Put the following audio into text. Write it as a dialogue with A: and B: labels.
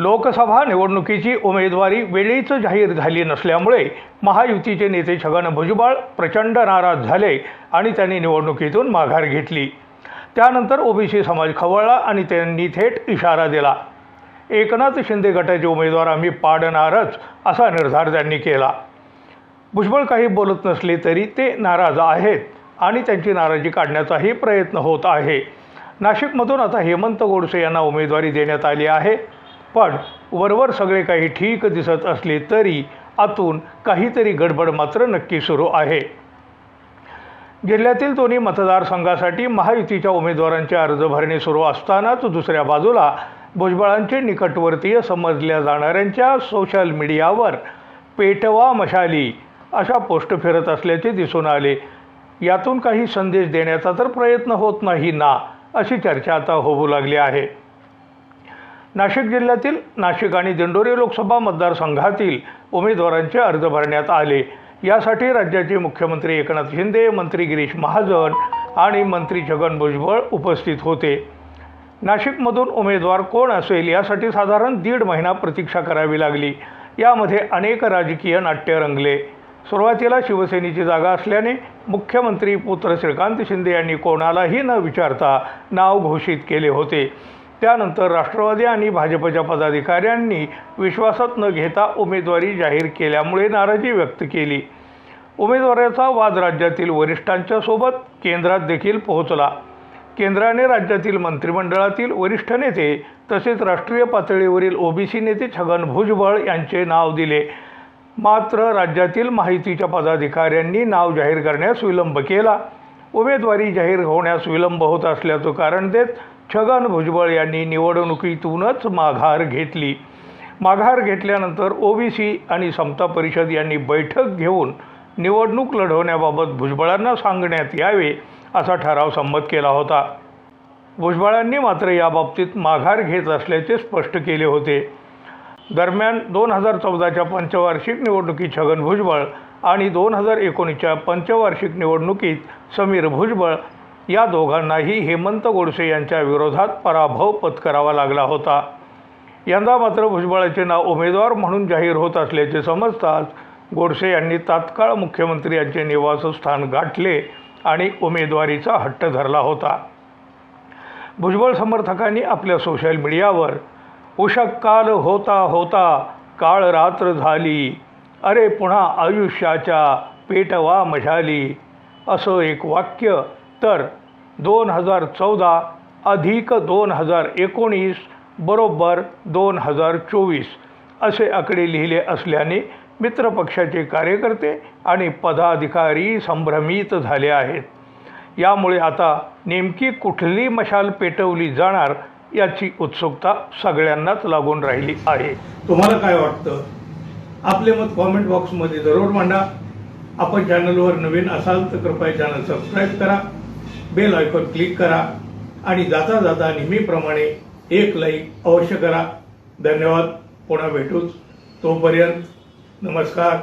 A: लोकसभा निवडणुकीची उमेदवारी वेळीच जाहीर झाली नसल्यामुळे महायुतीचे नेते छगन भुजबळ प्रचंड नाराज झाले आणि त्यांनी निवडणुकीतून माघार घेतली. त्यानंतर ओबीसी समाज खवळला आणि त्यांनी थेट इशारा दिला. एकनाथ शिंदे गटाचे उमेदवार आम्ही पाडणारच असा निर्धार त्यांनी केला. भुजबळ काही बोलत नसले तरी ते नाराज आहेत आणि त्यांची नाराजी काढण्याचाही प्रयत्न होत आहे. नाशिकमधून आता हेमंत गोडसे यांना उमेदवारी देण्यात आली आहे. पण वरवर सगळे काही ठीक दिसत असले तरी आतून काहीतरी गडबड मात्र नक्की सुरू आहे. जिल्ह्यातील दोन्ही मतदारसंघासाठी महायुतीच्या उमेदवारांचे अर्ज भरणे सुरू असतानाच दुसऱ्या बाजूला भुजबळांचे निकटवर्तीय समजल्या जाणाऱ्यांच्या सोशल मीडियावर पेटवा मशाली अशा पोस्ट फिरत असल्याचे दिसून आले. यातून काही संदेश देण्याचा तर प्रयत्न होत नाही ना अशी चर्चा आता होऊ लागली आहे. नाशिक जिल्ह्यातील नाशिक आणि दिंडोरी लोकसभा मतदारसंघातील उमेदवारांचे अर्ज भरण्यात आले. यासाठी राज्याचे मुख्यमंत्री एकनाथ शिंदे मंत्री गिरीश महाजन आणि मंत्री छगन भुजबळ उपस्थित होते. नाशिकमधून उमेदवार कोण असेल यासाठी साधारण दीड महिना प्रतीक्षा करावी लागली. यामध्ये अनेक राजकीय नाट्य रंगले. सुरुवातीला शिवसेनेची जागा असल्याने मुख्यमंत्री पुत्र श्रीकांत शिंदे यांनी कोणालाही न विचारता नाव घोषित केले होते. त्यानंतर राष्ट्रवादी आणि भाजपच्या पदाधिकाऱ्यांनी विश्वासात न घेता उमेदवारी जाहीर केल्यामुळे नाराजी व्यक्त केली. उमेदवाराचा वाद राज्यातील वरिष्ठांच्या सोबत केंद्रात देखील पोहोचला. केंद्राने राज्यातील मंत्रिमंडळातील वरिष्ठ नेते तसेच राष्ट्रीय पातळीवरील ओबीसी नेते छगन भुजबळ यांचे नाव दिले. मात्र राज्यातील माहितीच्या पदाधिकाऱ्यांनी नाव जाहीर करण्यास विलंब केला. उमेदवारी जाहीर होण्यास विलंब होत असल्याचं कारण देत छगन भुजबळ यांनी निवडणुकीतूनच माघार घेतली. माघार घेतल्यानंतर ओबीसी आणि समता परिषद यांनी बैठक घेऊन निवडणूक लढवण्याबाबत भुजबळांना सांगण्यात यावे असा ठराव संमत केला होता. भुजबळांनी मात्र याबाबतीत माघार घेत असल्याचे स्पष्ट केले होते. दरम्यान दोन हजार चौदाच्या पंचवार्षिक निवडणुकीत छगन भुजबळ आणि दोन हजार एकोणीसच्या पंचवार्षिक निवडणुकीत समीर भुजबळ या दोघांनाही हेमंत गोडसे यांच्या विरोधात पराभव पत्करावा लागला होता. यंदा मात्र भुजबळाचे नाव उमेदवार म्हणून जाहीर होत असल्याचे समजताच गोडसे यांनी तात्काळ मुख्यमंत्री यांचे निवासस्थान गाठले आणि उमेदवारीचा हट्ट धरला होता. भुजबळ समर्थकांनी आपल्या सोशल मीडियावर उषक काल होता होता काळ रात्र झाली अरे पुन्हा आयुष्याच्या पेटवा मशाली असं एक वाक्य तर दोन हजार चौदा अधिक दोन हजार एकोणीस बरोबर दोन हजार चोवीस असे आकडे लिहिले असल्याने मित्रपक्षाचे कार्यकर्ते आणि पदाधिकारी संभ्रमित झाले आहेत. यामुळे आता नेमकी कुठली मशाल पेटवली जाणार याची उत्सुकता सगळ्यांनाच लागून राहिली आहे. तुम्हाला काय वाटतं? आपले मत कॉमेंट बॉक्समध्ये जरूर मांडा. आपण चॅनलवर नवीन असाल तर कृपया चॅनल सबस्क्राईब करा. बेल आयकॉन क्लिक करा. आणि जाता जाता नेहमीप्रमाणे एक लाईक अवश्य करा. धन्यवाद. पुन्हा भेटूच. तोपर्यंत नमस्कार.